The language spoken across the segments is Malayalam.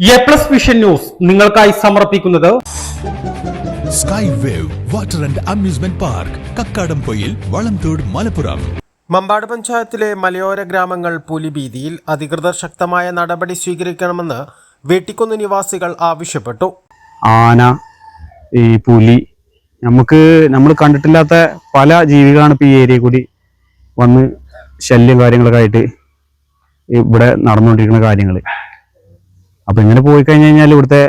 എ പ്ലസ് വിഷൻ ന്യൂസ് നിങ്ങൾക്കായി സമർപ്പിക്കുന്നത് Sky Wave water and amusement park Kakkadampoyil Valamthode Malappuram. Mambad പഞ്ചായത്തിലെ മലയോര ഗ്രാമങ്ങൾ പുലിഭീതിയിൽ അധികൃതർ ശക്തമായ നടപടി സ്വീകരിക്കണമെന്ന് വെട്ടിക്കുന്ന് നിവാസികൾ ആവശ്യപ്പെട്ടു. ആന ഈ പുലി നമുക്ക് നമ്മൾ കണ്ടിട്ടില്ലാത്ത പല ജീവികളാണ് ഇപ്പോൾ ഈ ഏരിയ കൂടി വന്ന് ശല്യം കാര്യങ്ങളൊക്കെ ആയിട്ട് ഇവിടെ നടന്നുകൊണ്ടിരിക്കുന്ന കാര്യങ്ങൾ അപ്പം ഇങ്ങനെ പോയി കഴിഞ്ഞു കഴിഞ്ഞാൽ ഇവിടുത്തെ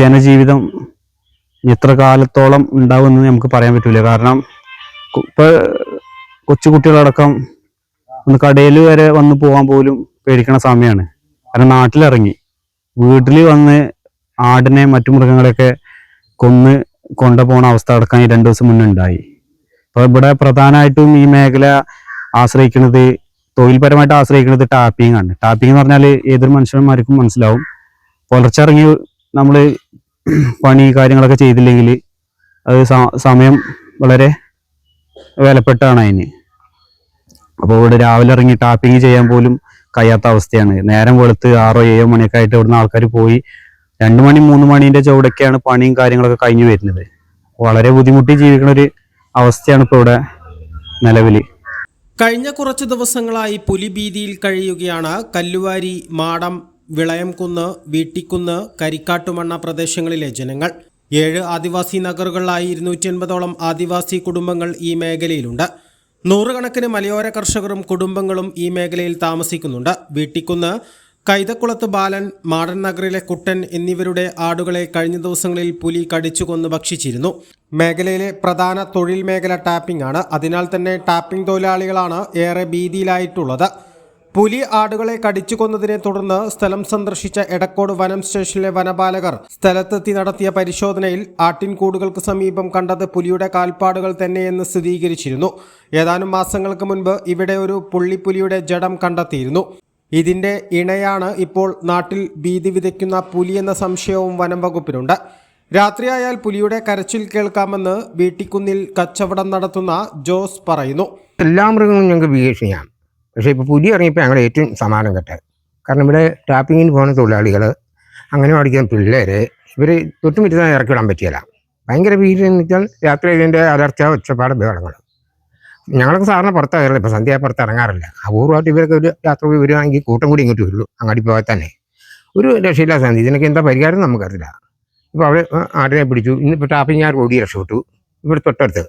ജനജീവിതം എത്ര കാലത്തോളം ഉണ്ടാവുമെന്ന് നമുക്ക് പറയാൻ പറ്റൂല. കാരണം ഇപ്പൊ കൊച്ചു കുട്ടികളടക്കം ഒന്ന് കടയിൽ വരെ വന്ന് പോകാൻ പോലും പേടിക്കണ സമയമാണ് കാരണം നാട്ടിലിറങ്ങി. വീട്ടിൽ വന്ന് ആടിനെ മറ്റു മൃഗങ്ങളെയൊക്കെ കൊന്ന് കൊണ്ടുപോകുന്ന അവസ്ഥ അടക്കം ഈ രണ്ടു ദിവസം മുന്നേ ഉണ്ടായി. അപ്പോൾ ഇവിടെ പ്രധാനമായിട്ടും ഈ മേഖല ആശ്രയിക്കുന്നത് തൊഴിൽപരമായിട്ട് ആശ്രയിക്കുന്നത് ടാപ്പിംഗ് ആണ്. ടാപ്പിംഗ് എന്ന് പറഞ്ഞാൽ ഏതൊരു മനുഷ്യന്മാർക്കും മനസ്സിലാവും. പുലർച്ചിറങ്ങി നമ്മൾ പണി കാര്യങ്ങളൊക്കെ ചെയ്തില്ലെങ്കിൽ അത് സമയം വളരെ വിലപ്പെട്ടാണ് അതിന്. അപ്പോൾ ഇവിടെ രാവിലെ ഇറങ്ങി ടാപ്പിംഗ് ചെയ്യാൻ പോലും കഴിയാത്ത അവസ്ഥയാണ്. നേരം വെളുത്ത് ആറോ ഏഴോ മണിയൊക്കെ ആയിട്ട് ഇവിടുന്ന് ആൾക്കാർ പോയി രണ്ട് മണി മൂന്ന് മണീന്റെ ചുവടൊക്കെയാണ് പണിയും കാര്യങ്ങളൊക്കെ കഴിഞ്ഞു വരുന്നത്. വളരെ ബുദ്ധിമുട്ടി ജീവിക്കുന്ന ഒരു അവസ്ഥയാണ് ഇപ്പോൾ ഇവിടെ നിലവിൽ കഴിഞ്ഞ കുറച്ച് ദിവസങ്ങളായി പുലിഭീതിയിൽ കഴിയുകയാണ്. കല്ലുവാരി മാടം വിളയംകുന്ന് വീട്ടിക്കുന്ന് കരിക്കാട്ടുമണ്ണ പ്രദേശങ്ങളിലെ ജനങ്ങൾ. ഏഴ് ആദിവാസി നഗറുകളിലായി ഇരുന്നൂറ്റി എൺപതോളം ആദിവാസി കുടുംബങ്ങൾ ഈ മേഖലയിലുണ്ട്. നൂറുകണക്കിന് മലയോര കർഷകരും കുടുംബങ്ങളും ഈ മേഖലയിൽ താമസിക്കുന്നുണ്ട്. വീട്ടിക്കുന്ന് കൈതക്കുളത്ത് ബാലൻ മാടൻ നഗറിലെ കുട്ടൻ എന്നിവരുടെ ആടുകളെ കഴിഞ്ഞ ദിവസങ്ങളിൽ പുലി കടിച്ചു കൊന്നു ഭക്ഷിച്ചിരുന്നു. മേഖലയിലെ പ്രധാന തൊഴിൽ മേഖല ടാപ്പിംഗ് ആണ്. അതിനാൽ തന്നെ ടാപ്പിംഗ് തൊഴിലാളികളാണ് ഏറെ ഭീതിയിലായിട്ടുള്ളത്. പുലി ആടുകളെ കടിച്ചു കൊന്നതിനെ തുടർന്ന് സ്ഥലം സന്ദർശിച്ച എടക്കോട് വനം സ്റ്റേഷനിലെ വനപാലകർ സ്ഥലത്തെത്തി നടത്തിയ പരിശോധനയിൽ ആട്ടിൻകൂടുകൾക്ക് സമീപം കണ്ടത് പുലിയുടെ കാൽപ്പാടുകൾ തന്നെയെന്ന് സ്ഥിരീകരിച്ചിരുന്നു. ഏതാനും മാസങ്ങൾക്ക് മുൻപ് ഇവിടെ ഒരു പുള്ളിപ്പുലിയുടെ ജഡം കണ്ടെത്തിയിരുന്നു. ഇതിന്റെ ഇണയാണ് ഇപ്പോൾ നാട്ടിൽ ഭീതി വിതയ്ക്കുന്ന പുലി എന്ന സംശയവും വനം വകുപ്പിനുണ്ട്. രാത്രിയായാൽ പുലിയുടെ കരച്ചിൽ കേൾക്കാമെന്ന് വീട്ടിക്കുന്നിൽ കച്ചവടം നടത്തുന്ന ജോസ് പറയുന്നു. എല്ലാ മൃഗങ്ങളും ഞങ്ങൾക്ക് ഭീഷണിയാണ്. പക്ഷേ ഇപ്പോൾ പുലി ഇറങ്ങിയപ്പോൾ ഞങ്ങൾ ഏറ്റവും സമാനം കെട്ടത്. കാരണം ഇവിടെ ടാപ്പിങ്ങിന് പോകുന്ന തൊഴിലാളികൾ അങ്ങനെ പഠിക്കുന്ന പിള്ളേർ ഇവർ തൊട്ടുമുറ്റാൻ ഇറക്കി വിടാൻ പറ്റിയല്ല. ഭയങ്കര ഭീഷണി എന്ന് വെച്ചാൽ രാത്രി ഇതിന്റെ അലർച്ച ഒച്ചപ്പാട് ബഹളങ്ങൾ ഞങ്ങളൊക്കെ സാറിന് പുറത്താകാറില്ല ഇപ്പം സന്ധ്യ പുറത്ത് ഇറങ്ങാറില്ല. അപൂർവമായിട്ട് ഇവരൊക്കെ ഒരു യാത്ര പോയി വരുവാണെങ്കിൽ കൂട്ടം കൂടി ഇങ്ങോട്ട് വരുള്ളൂ അങ്ങാടി പോയാൽ തന്നെ. ഒരു രക്ഷയില്ല സന്ധി ഇതിനൊക്കെ എന്താ പരിഹാരം നമുക്കറിയില്ല. ഇപ്പോൾ അവിടെ ആടിനെ പിടിച്ചു. ഇന്നിപ്പോൾ ടാപ്പിങ് ഞാൻ ഓടി രക്ഷപ്പെട്ടു. ഇവിടെ തൊട്ടടുത്ത്.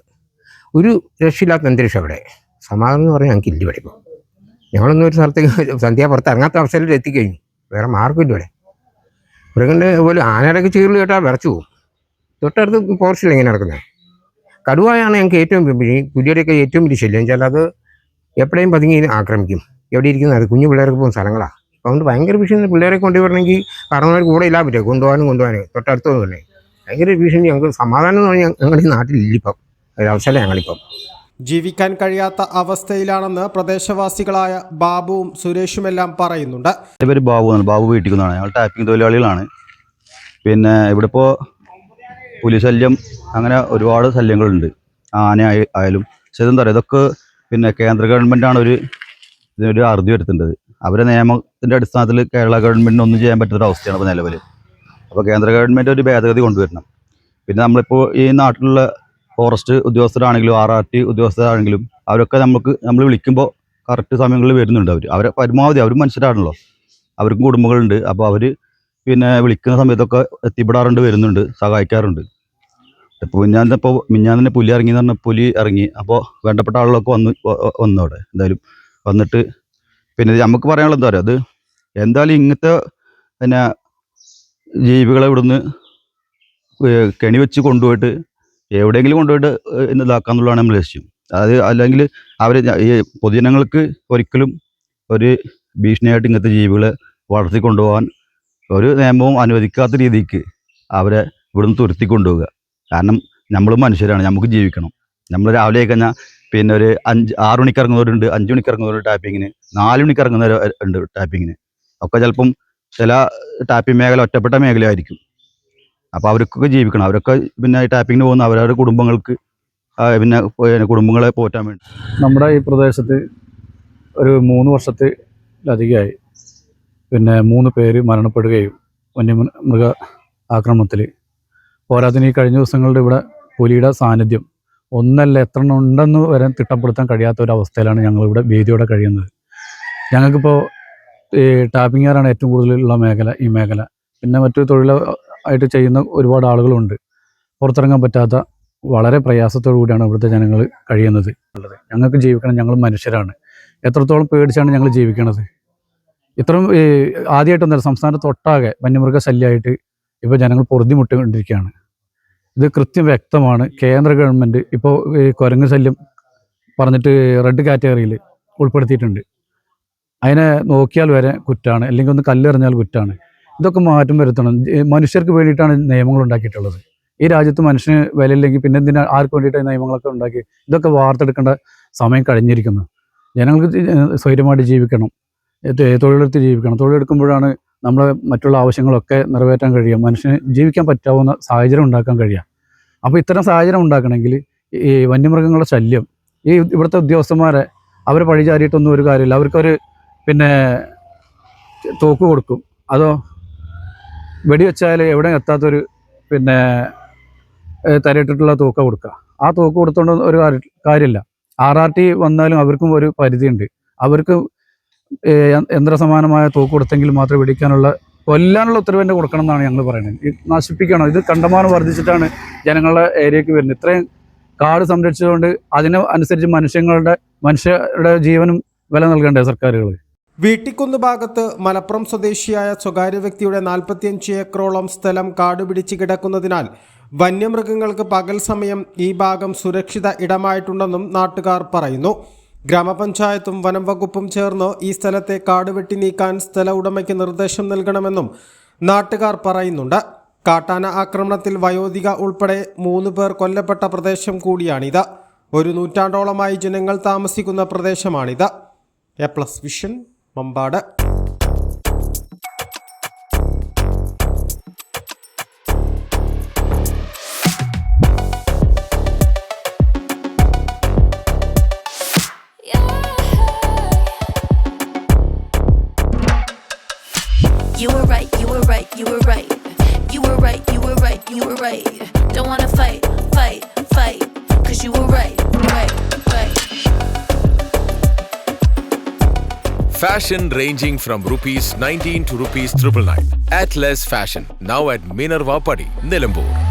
ഒരു രക്ഷയില്ലാത്ത അന്തരീക്ഷം അവിടെ. സമാധാനം എന്ന് പറഞ്ഞാൽ ഞങ്ങൾക്ക് ഇല്ല ഇപ്പോൾ ഞങ്ങളൊന്നും ഒരു സ്ഥലത്തേക്ക് സന്ധ്യ പുറത്ത് ഇറങ്ങാത്ത അവസ്ഥയിൽ എത്തിക്കഴിഞ്ഞു. വേറെ മാർഗമില്ല ഇവിടെ. മൃഗന്റെ പോലെ ആനയുടെയൊക്കെ ചീറിൽ കേട്ടാൽ വിറച്ചു പോകും. തൊട്ടടുത്ത് പോർച്ചിൽ ഇങ്ങനെ നടക്കുന്നത്? കടുവയാണ് ഞങ്ങൾക്ക് ഏറ്റവും പുലിയുടെയൊക്കെ ഏറ്റവും വലിയ ശല്യം. വെച്ചാൽ അത് എപ്പോഴും പതുങ്ങി ആക്രമിക്കും. എവിടെ ഇരിക്കുന്നത് അത് കുഞ്ഞു പിള്ളേർക്ക് പോകുന്ന സ്ഥലങ്ങളാണ് അതുകൊണ്ട് ഭയങ്കര ഭീഷണി. പിള്ളേരെ കൊണ്ടുവരണമെങ്കിൽ കാരണവർ കൂടെ ഇല്ലാ പറ്റുക കൊണ്ടുപോകാനും കൊണ്ടുപോകാനും. തൊട്ടടുത്ത് തന്നെ ഭയങ്കര ഭീഷണി. ഞങ്ങൾക്ക് സമാധാനം എന്ന് പറഞ്ഞാൽ ഞങ്ങളുടെ ഈ നാട്ടിലില്ലിപ്പം ഒരവസരം ഞങ്ങളിപ്പം. ജീവിക്കാൻ കഴിയാത്ത അവസ്ഥയിലാണെന്ന് പ്രദേശവാസികളായ ബാബുവും സുരേഷുമെല്ലാം പറയുന്നുണ്ട്. എന്റെ പേര് ബാബു എന്നാണ് ബാബു വീട്ടിൽ നിന്നാണ്. ഞങ്ങൾ ടാപ്പിംഗ് തൊഴിലാളികളാണ്. പിന്നെ ഇവിടെ ഇപ്പോൾ പുലി ശല്യം അങ്ങനെ ഒരുപാട് ശല്യങ്ങളുണ്ട്. ആന ആയ- ആയാലും. പക്ഷെ ഇതെന്താ പറയുക ഇതൊക്കെ പിന്നെ കേന്ദ്ര ഗവൺമെന്റാണ് ഒരു ഇതിനൊരു അറുതി വരുത്തേണ്ടത്. അവരെ നിയമത്തിന്റെ അടിസ്ഥാനത്തിൽ കേരള ഗവൺമെന്റിന് ഒന്നും ചെയ്യാൻ പറ്റാത്ത അവസ്ഥയാണ് ഇപ്പോൾ നിലവിൽ അപ്പോൾ കേന്ദ്ര ഗവൺമെന്റ് ഒരു ഭേദഗതി കൊണ്ടുവരണം. പിന്നെ നമ്മളിപ്പോൾ ഈ നാട്ടിലുള്ള ഫോറസ്റ്റ് ഉദ്യോഗസ്ഥരാണെങ്കിലും ആർ ആർ ടി ഉദ്യോഗസ്ഥരാണെങ്കിലും അവരൊക്കെ നമുക്ക് നമ്മൾ വിളിക്കുമ്പോൾ കറക്റ്റ് സമയങ്ങളിൽ വരുന്നുണ്ട് അവർ അവരെ പരമാവധി അവർ മനുഷ്യരാണല്ലോ. അവർക്കും കുടുംബങ്ങളുണ്ട്. അപ്പോൾ അവർ പിന്നെ വിളിക്കുന്ന സമയത്തൊക്കെ എത്തിപ്പെടാറുണ്ട് വരുന്നുണ്ട് സഹായിക്കാറുണ്ട്. ഇപ്പോൾ മിഞ്ഞാൻ ഇപ്പോൾ മിഞ്ഞാൻ തന്നെ പുലി ഇറങ്ങി എന്ന് പറഞ്ഞാൽ പുലി ഇറങ്ങി. അപ്പോൾ വേണ്ടപ്പെട്ട ആളുകളൊക്കെ വന്നു വന്നു അവിടെ എന്തായാലും. വന്നിട്ട് പിന്നെ നമുക്ക് പറയാനുള്ളത് എന്താ പറയുക അത് എന്തായാലും ഇങ്ങനത്തെ പിന്നെ ജീവികളെ ഇവിടുന്ന് കെണി വെച്ച് കൊണ്ടുപോയിട്ട് എവിടെയെങ്കിലും കൊണ്ടുപോയിട്ട് ഏഹ് ഇന്ന് ഇതാക്കാന്നുള്ളതാണ് നമ്മൾ ലക്ഷ്യം. അതായത് അല്ലെങ്കിൽ അവർ ഈ പൊതുജനങ്ങൾക്ക് ഒരിക്കലും ഒരു ഭീഷണിയായിട്ട് ഇങ്ങനത്തെ ജീവികളെ വളർത്തി കൊണ്ടുപോകാൻ ഒരു നിയമവും അനുവദിക്കാത്ത രീതിക്ക് അവരെ ഇവിടുന്ന് തുരുത്തി കൊണ്ടുപോവുക കാരണം നമ്മൾ മനുഷ്യരാണ് നമുക്ക് ജീവിക്കണം. നമ്മൾ രാവിലെ കഴിഞ്ഞാൽ പിന്നെ ഒരു അഞ്ച് ആറു മണിക്ക് ഇറങ്ങുന്നവരുണ്ട് അഞ്ചു മണിക്ക് ഇറങ്ങുന്നവരുണ്ട് ടാപ്പിങ്ങിന് നാല് മണിക്ക് ഇറങ്ങുന്നവർ ഉണ്ട് ടാപ്പിങ്ങിന്. ഒക്കെ ചിലപ്പം ചില ടാപ്പിംഗ് മേഖല ഒറ്റപ്പെട്ട മേഖലയായിരിക്കും. അപ്പോൾ അവർക്കൊക്കെ ജീവിക്കണം. അവരൊക്കെ പിന്നെ ടാപ്പിങ്ങിന് പോകുന്ന അവരവരുടെ കുടുംബങ്ങൾക്ക് പിന്നെ പിന്നെ കുടുംബങ്ങളെ പോറ്റാൻ വേണ്ടി. നമ്മുടെ ഈ പ്രദേശത്ത് ഒരു മൂന്ന് വർഷത്തിലധികമായി പിന്നെ മൂന്ന് പേര് മരണപ്പെടുകയും വന്യമൃഗ ആക്രമണത്തിൽ പോരാത്തിന് ഈ കഴിഞ്ഞ ദിവസങ്ങളുടെ ഇവിടെ പുലിയുടെ സാന്നിധ്യം. ഒന്നല്ല എത്ര ഉണ്ടെന്ന് വരെ തിട്ടപ്പെടുത്താൻ കഴിയാത്ത ഒരു അവസ്ഥയിലാണ് ഞങ്ങളിവിടെ ഭീതിയോടെ കഴിയുന്നത്. ഞങ്ങൾക്കിപ്പോൾ ഈ ടാപ്പിങ്ങുകാരാണ് ഏറ്റവും കൂടുതലുള്ള മേഖല ഈ മേഖല. പിന്നെ മറ്റു തൊഴിൽ ആയിട്ട് ചെയ്യുന്ന ഒരുപാട് ആളുകളുണ്ട്. പുറത്തിറങ്ങാൻ പറ്റാത്ത വളരെ പ്രയാസത്തോടു കൂടിയാണ് ഇവിടുത്തെ ജനങ്ങൾ കഴിയുന്നത്. ഉള്ളത് ഞങ്ങൾക്ക് ജീവിക്കണം ഞങ്ങൾ മനുഷ്യരാണ്. എത്രത്തോളം പേടിച്ചാണ് ഞങ്ങൾ ജീവിക്കണത്? ഇത്രയും ആദ്യമായിട്ടൊന്നല്ല സംസ്ഥാനത്ത് ഒട്ടാകെ വന്യമൃഗ ശല്യമായിട്ട് ഇപ്പോൾ ജനങ്ങൾ പൊറുതിമുട്ടിക്കൊണ്ടിരിക്കുകയാണ്. ഇത് കൃത്യം വ്യക്തമാണ്. കേന്ദ്ര ഗവൺമെന്റ് ഇപ്പോൾ കുരങ്ങ് ശല്യം പറഞ്ഞിട്ട് റെഡ് കാറ്റഗറിയിൽ ഉൾപ്പെടുത്തിയിട്ടുണ്ട്. അതിനെ നോക്കിയാൽ വരെ കുറ്റാണ്. അല്ലെങ്കിൽ ഒന്ന് കല്ലെറിഞ്ഞാൽ കുറ്റാണ്. ഇതൊക്കെ മാറ്റം വരുത്തണം. മനുഷ്യർക്ക് വേണ്ടിയിട്ടാണ് നിയമങ്ങൾ ഉണ്ടാക്കിയിട്ടുള്ളത്. ഈ രാജ്യത്ത് മനുഷ്യന് വിലയില്ലെങ്കിൽ പിന്നെ എന്തിനാ ആർക്ക് വേണ്ടിയിട്ടാണ് നിയമങ്ങളൊക്കെ ഉണ്ടാക്കി? ഇതൊക്കെ വാർത്തെടുക്കേണ്ട സമയം കഴിഞ്ഞിരിക്കുന്നു. ജനങ്ങൾക്ക് സ്വൈര്യമായിട്ട് ജീവിക്കണം. തൊഴിലെടുത്ത് ജീവിക്കണം. തൊഴിലെടുക്കുമ്പോഴാണ് നമ്മളെ മറ്റുള്ള ആവശ്യങ്ങളൊക്കെ നിറവേറ്റാൻ കഴിയുക മനുഷ്യന് ജീവിക്കാൻ പറ്റാവുന്ന സാഹചര്യം ഉണ്ടാക്കാൻ കഴിയുക. അപ്പോൾ ഇത്തരം സാഹചര്യം ഉണ്ടാക്കണമെങ്കിൽ ഈ വന്യമൃഗങ്ങളുടെ ശല്യം ഈ ഇവിടുത്തെ ഉദ്യോഗസ്ഥന്മാരെ അവർ പഴിചാരിയിട്ടൊന്നും ഒരു കാര്യമില്ല. അവർക്കൊരു പിന്നെ തോക്ക് കൊടുക്കും. അതോ വെടിവെച്ചാൽ എവിടെ എത്താത്തൊരു പിന്നെ തരയിട്ടിട്ടുള്ള തോക്ക കൊടുക്കുക. ആ തോക്ക് കൊടുത്തോണ്ട് ഒരു കാര്യ- കാര്യമില്ല. ആർ ആർ ടി വന്നാലും അവർക്കും ഒരു പരിധിയുണ്ട്. അവർക്ക് യന്ത്രസമാനമായ തോക്ക് കൊടുത്തെങ്കിൽ മാത്രമേ വെടിക്കാനുള്ള കൊല്ലാനുള്ള ഉത്തരവ് തന്നെ കൊടുക്കണം എന്നാണ് ഞങ്ങൾ പറയുന്നത്. നശിപ്പിക്കണം? ഇത് കണ്ടമാനം വർദ്ധിച്ചിട്ടാണ് ജനങ്ങളുടെ ഏരിയക്ക് വരുന്നത്. ഇത്രയും കാട് സംരക്ഷിച്ചുകൊണ്ട് അതിനനുസരിച്ച് മനുഷ്യങ്ങളുടെ മനുഷ്യരുടെ ജീവനും വില നൽകണ്ടേ സർക്കാരുകൾ വീട്ടിക്കുന്ന് ഭാഗത്ത് മലപ്പുറം സ്വദേശിയായ സ്വകാര്യ വ്യക്തിയുടെ നാൽപ്പത്തിയഞ്ച് ഏക്കറോളം സ്ഥലം കാടുപിടിച്ച് കിടക്കുന്നതിനാൽ വന്യമൃഗങ്ങൾക്ക് പകൽ സമയം ഈ ഭാഗം സുരക്ഷിത ഇടമായിട്ടുണ്ടെന്നും നാട്ടുകാർ പറയുന്നു. ഗ്രാമപഞ്ചായത്തും വനം വകുപ്പും ചേർന്ന് ഈ സ്ഥലത്തെ കാട് വെട്ടി നീക്കാൻ സ്ഥല ഉടമയ്ക്ക് നിർദ്ദേശം നൽകണമെന്നും നാട്ടുകാർ പറയുന്നുണ്ട്. കാട്ടാന ആക്രമണത്തിൽ വയോധിക ഉൾപ്പെടെ മൂന്ന് പേർ കൊല്ലപ്പെട്ട പ്രദേശം കൂടിയാണിത്. ഒരു നൂറ്റാണ്ടോളമായി ജനങ്ങൾ താമസിക്കുന്ന പ്രദേശമാണിത്. A Plus Vision Mambad. You were right. You were right, you were right, you were right. Don't wanna fight, fight, fight. Cause you were right, right, right. Fashion ranging from rupees 19 to rupees 999. Atlas fashion. Now at Minerva Padi, Nilambur.